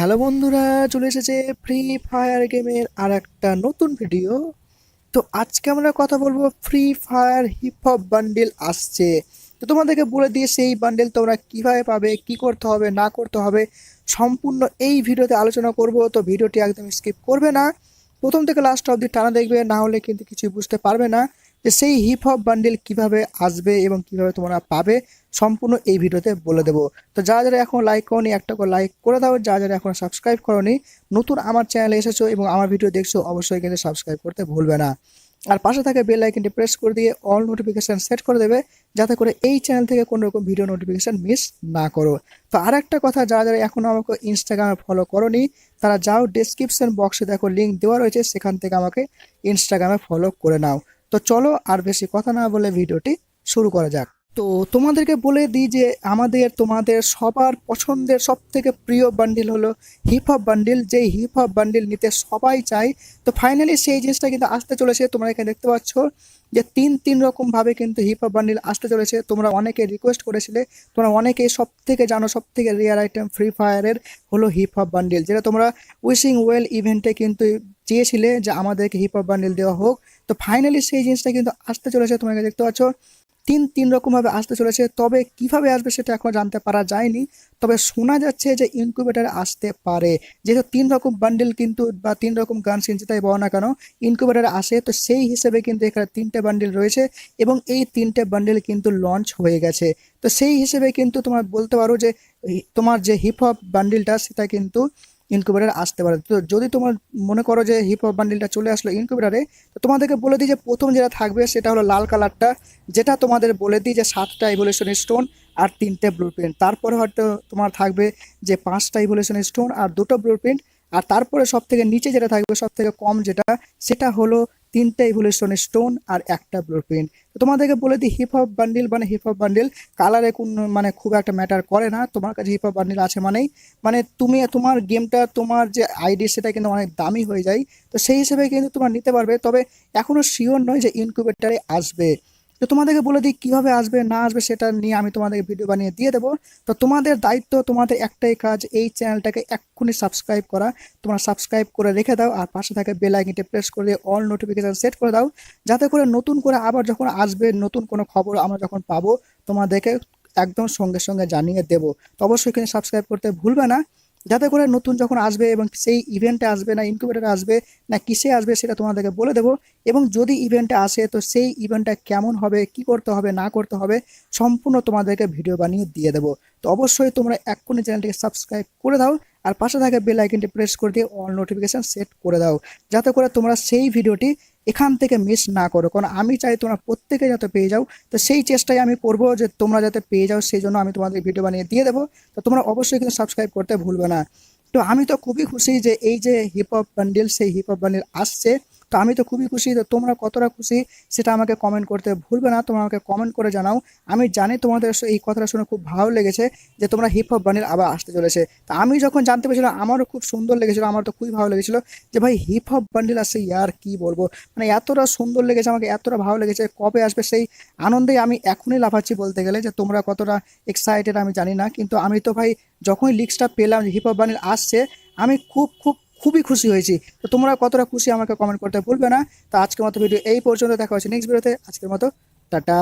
Hello বন্ধুরা, চলে এসেছে ফ্রি ফায়ার গেমের আর একটা নতুন ভিডিও তো আজকে আমরা কথা বলব free fire hip hop bundle আসছে। তো তোমাদেরকে বলে দিয়ে সেই বান্ডেল তোমরা কীভাবে পাবে, কি করতে হবে, না করতে হবে, সম্পূর্ণ এই ভিডিওতে আলোচনা করব। তো ভিডিওটি একদম স্কিপ করবে না। প্রথম থেকে লাস্ট অবধি টানা দেখবে, না হলে কিন্তু কিছুই বুঝতে পারবে না। যে সেই হিপ হপ বান্ডিল কীভাবে আসবে এবং কীভাবে তোমরা পাবে, সম্পূর্ণ এই ভিডিওতে বলে দেবো। তো যারা যারা এখন লাইক করনি, একটা করে লাইক করে দাও। যারা যারা এখন সাবস্ক্রাইব করনি, নতুন আমার চ্যানেলে এসেছ এবং আমার ভিডিও দেখছ, অবশ্যই কিন্তু সাবস্ক্রাইব করতে ভুলবে না। আর পাশে থাকা বেল আইকনটি প্রেস করে দিয়ে অল নোটিফিকেশন সেট করে দেবে, যাতে করে এই চ্যানেল থেকে কোনো রকম ভিডিও নোটিফিকেশন মিস না করো। তো আর একটা কথা, যারা যারা এখনও আমাকে ইনস্টাগ্রামে ফলো করনি, তারা যাও ডেসক্রিপশন বক্সে দেখো লিঙ্ক দেওয়া রয়েছে, সেখান থেকে আমাকে ইনস্টাগ্রামে ফলো করে নাও। তো চলো আর বেশি কথা না বলে ভিডিওটি শুরু করা যাক। তো তোমাদেরকে বলে দিই যে আমাদের, তোমাদের সবার পছন্দের সব থেকে প্রিয় বান্ডিল হলো হিপ হপ বান্ডিল যেই হিপ হপ বান্ডিল নিতে সবাই চায়, তো ফাইনালি সেই জিনিসটা কিন্তু আসতে চলেছে। তোমরা এখানে দেখতে পাচ্ছ যে তিন তিন রকমভাবে কিন্তু হিপ হপ বান্ডিল আসতে চলেছে। তোমরা অনেকে রিকোয়েস্ট করেছিলে, তোমরা অনেকে সব থেকে জানো সব থেকে রেয়ার আইটেম ফ্রি ফায়ারের হলো হিপ হপ বান্ডিল যেটা তোমরা উইশিং ওয়েল ইভেন্টে কিন্তু চেয়েছিলে যে আমাদেরকে হিপ হপ বান্ডিল দেওয়া হোক। তো ফাইনালি সেই জিনিসটা কিন্তু আসতে চলেছে তোমাকে দেখতে পাচ্ছ। তিন তিন রকমভাবে আসতে চলেছে। তবে কীভাবে আসবে সেটা এখন জানতে পারা যায়নি। তবে শোনা যাচ্ছে যে ইনকিউবেটারে আসতে পারে। যেহেতু তিন রকম বান্ডেল কিন্তু বা তিন রকম গান সিন যেটাই বলো না কেন ইনকিউবেটারে আসে। তো সেই হিসেবে কিন্তু এখানে তিনটে বান্ডেল রয়েছে এবং এই তিনটে বান্ডেল কিন্তু লঞ্চ হয়ে গেছে। তো সেই হিসেবে কিন্তু তোমার বলতে পারো যে, তোমার যে হিপ হপ বান্ডিলটা সেটা কিন্তু ইনকিউবেটারে আসতে পারে। তো যদি তোমার মনে করো যে হিপ হপ বান্ডিলটা চলে আসলো ইনকিউবেটারে তো তোমাদেরকে বলে দিই যে প্রথম যেটা থাকবে সেটা হলো লাল কালারটা যেটা তোমাদের বলে দিই যে সাতটা ইভোলিউশনের স্টোন আর তিনটে ব্লু প্রিন্ট তারপরে হয়তো তোমার থাকবে যে পাঁচটা ইভোলিউশনের স্টোন আর দুটো ব্লু প্রিন্ট আর তারপরে সব থেকে নিচে যেটা থাকবে সব থেকে কম যেটা, সেটা হলো তিনটে ইভলিউশনের স্টোন আর একটা ব্লু প্রিন্ট তোমাদেরকে বলে দিই হিপ হপ বান্ডিল মানে হিপ হপ বান্ডিল কালারে কোন মানে খুব একটা ম্যাটার করে না, তোমার কাছে হিপ হপ বান্ডিল আছে মানেই। মানে তুমি, তোমার গেমটা তোমার যে আইডি সেটা কিন্তু অনেক দামি হয়ে যায়। তো সেই হিসেবে কিন্তু তোমার নিতে পারবে, তবে এখনও শিওর নয় যে ইনকিউবেটারে আসবে। তো তোমাদেরকে বলে দিই কীভাবে আসবে, না আসবে সেটা নিয়ে আমি তোমাদেরকে ভিডিও বানিয়ে দিয়ে দেবো। তো তোমাদের দায়িত্ব, তোমাদের একটাই কাজ এই চ্যানেলটাকে এক্ষুনি সাবস্ক্রাইব করা। তোমরা সাবস্ক্রাইব করে রেখে দাও আর পাশে থাকে বেল আইকনটি প্রেস করে দিয়ে অল নোটিফিকেশান সেট করে দাও। যাতে করে নতুন করে আবার যখন আসবে, নতুন কোনো খবর আমরা যখন পাবো, তোমাদেরকে একদম সঙ্গে সঙ্গে জানিয়ে দেবো। তো অবশ্যই এখানে সাবস্ক্রাইব করতে ভুলবে না। যাতে করে নতুন যখন আসবে এবং সেই ইভেন্টে আসবে না ইনকিউবেটারে আসবে না, কিসে আসবে সেটা তোমাদেরকে বলে দেবো। এবং যদি ইভেন্টে আসে, তো সেই ইভেন্টটা কেমন হবে, কি করতে হবে, না করতে হবে, সম্পূর্ণ তোমাদেরকে ভিডিও বানিয়ে দিয়ে দেবো। তো অবশ্যই তোমরা এক্ষুনি চ্যানেলটিকে সাবস্ক্রাইব করে দাও আর পাশে থাকা বেল আইকনটি প্রেস করে দিয়ে অল নোটিফিকেশান সেট করে দাও। যাতে করে তোমরা সেই ভিডিওটি এখান থেকে মিস না করো। কারণ আমি চাই তোমরা প্রত্যেকে যাতে পেয়ে যাও। তো সেই চেষ্টাই আমি করব যে তোমরা যাতে পেয়ে যাও, সেই জন্য আমি তোমাদের ভিডিও বানিয়ে দিয়ে দেবো। তো তোমরা অবশ্যই কিন্তু সাবস্ক্রাইব করতে ভুলবে না। তো আমি তো খুবই খুশি যে এই যে হিপ হপ বান্ডিল সেই হিপ হপ বান্ডিল আসছে। তো আমি তো খুবই খুশি তো তোমরা কতটা খুশি সেটা আমাকে কমেন্ট করতে ভুলবে না। তোমরা আমাকে কমেন্ট করে জানাও। আমি জানি তোমাদের এই কথাটা শুনে খুব ভালো লেগেছে যে তোমরা হিপ হপ বান্ডিল আবার আসতে চলেছে। তা আমি যখন জানতে পেরেছিলাম, আমারও খুব সুন্দর লেগেছিলো, আমার তো খুবই ভালো লেগেছিলো যে ভাই হিপ হপ বান্ডিল আসছে, ইয়ার কি বলব? মানে এতটা সুন্দর লেগেছে, আমাকে এতটা ভালো লেগেছে, কবে আসবে সেই আনন্দেই আমি এখনই লাফাচ্ছি বলতে গেলে যে তোমরা কতটা এক্সাইটেড আমি জানি না। কিন্তু আমি তো ভাই যখনই লিক্সটা পেলাম যে হিপ হপ বান্ডিল আসছে, আমি খুব খুব খুবই খুশি হয়েছি। তো তোমরা কতটা খুশি আমাকে কমেন্ট করতে ভুলবে না। তো আজকের মতো ভিডিও এই পর্যন্ত। দেখা হচ্ছে নেক্সট ভিডিওতে আজকের মতো, টাটা।